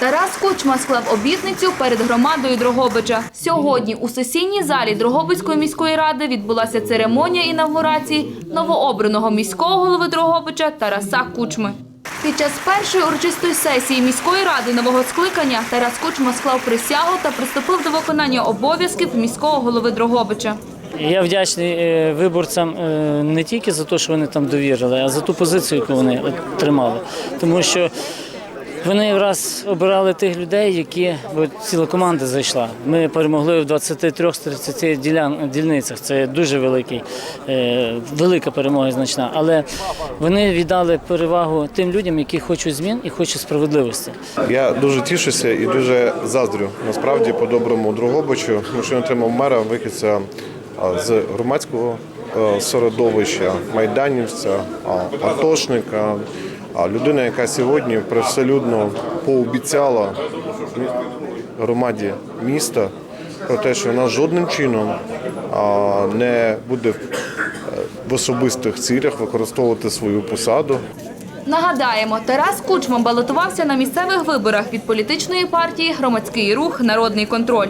Тарас Кучма склав обітницю перед громадою Дрогобича. Сьогодні у сесійній залі Дрогобицької міської ради відбулася церемонія інавгурації новообраного міського голови Дрогобича Тараса Кучми. Під час першої урочистої сесії міської ради нового скликання Тарас Кучма склав присягу та приступив до виконання обов'язків міського голови Дрогобича. Я вдячний е, виборцям е, не тільки за те, що вони там довірили, а за ту позицію, яку вони тримали. Тому що вони якраз обирали тих людей, які бо ціла команда зайшла. Ми перемогли в 23 з 30 ділян, дільницях. Це дуже великий, е, велика перемога значна. Але вони віддали перевагу тим людям, які хочуть змін і хочуть справедливості. Я дуже тішуся і дуже заздрю насправді по-доброму Дрогобичу, тому що він отримав мера вихідця з громадського е, середовища, майданівця, атошника, а людина, яка сьогодні привселюдно пообіцяла громаді міста про те, що вона жодним чином не буде в- в особистих цілях використовувати свою посаду. Нагадаємо, Тарас Кучма балотувався на місцевих виборах від політичної партії Громадський рух Народний контроль.